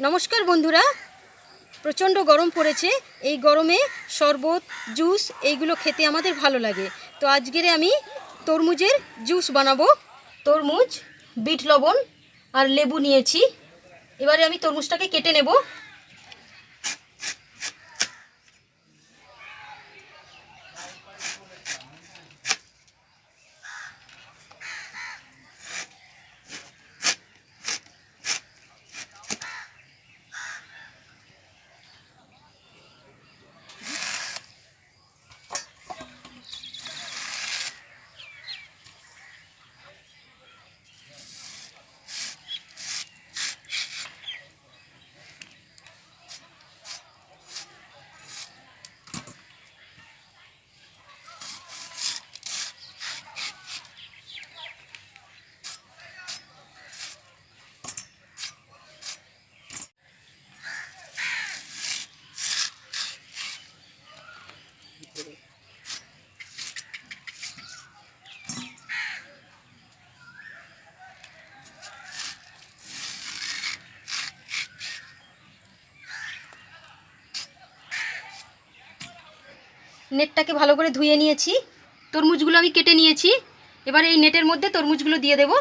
নমস্কার বন্ধুরা। প্রচণ্ড গরম পড়েছে। এই গরমে শরবত, জুস এইগুলো খেতে আমাদের ভালো লাগে। তো আজকের আমি তরমুজের জুস বানাবো। তরমুজ, বিট লবণ আর লেবু নিয়েছি। এবারে আমি তরমুজটাকে কেটে নেব। নেটটাকে ভালো করে ধুয়ে নিয়েছি। তরমুজগুলো আমি কেটে নিয়েছি। এবার এই নেটের মধ্যে তরমুজগুলো দিয়ে দেব।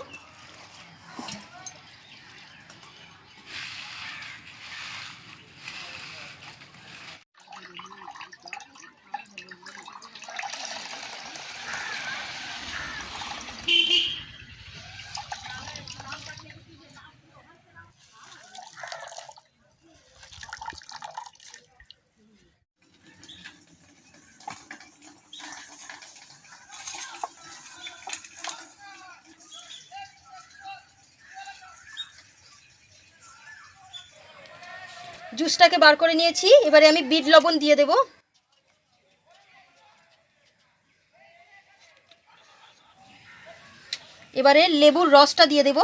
জুসটাকে বার করে নিয়েছি। এবারে আমি বিট লবণ দিয়ে দেব। এবারে লেবুর রসটা দিয়ে দেব।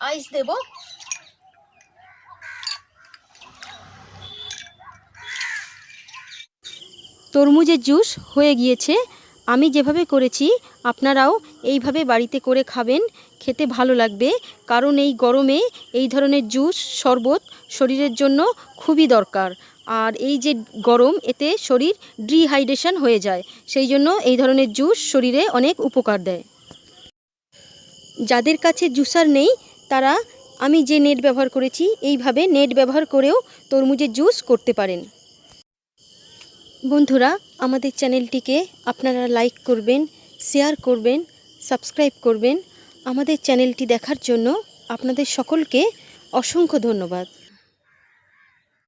আইস দেব। তরমুজের জুস হয়ে গিয়েছে। আমি যেভাবে করেছি, আপনারাও এইভাবে বাড়িতে করে খাবেন। খেতে ভালো লাগবে, কারণ এই গরমে এই ধরনের জুস, শরবত শরীরের জন্য খুবই দরকার। আর এই যে গরম, এতে শরীর ডিহাইড্রেশন হয়ে যায়। সেই জন্য এই ধরনের জুস শরীরে অনেক উপকার দেয়। যাদের কাছে জুসার নেই তারা, আমি যে নেট ব্যবহার করেছি, এইভাবে নেট ব্যবহার করেও তরমুজের জুস করতে পারেন। বন্ধুরা, আমাদের চ্যানেলটিকে আপনারা লাইক করবেন, শেয়ার করবেন, সাবস্ক্রাইব করবেন। আমাদের চ্যানেলটি দেখার জন্য আপনাদের সকলকে অসংখ্য ধন্যবাদ।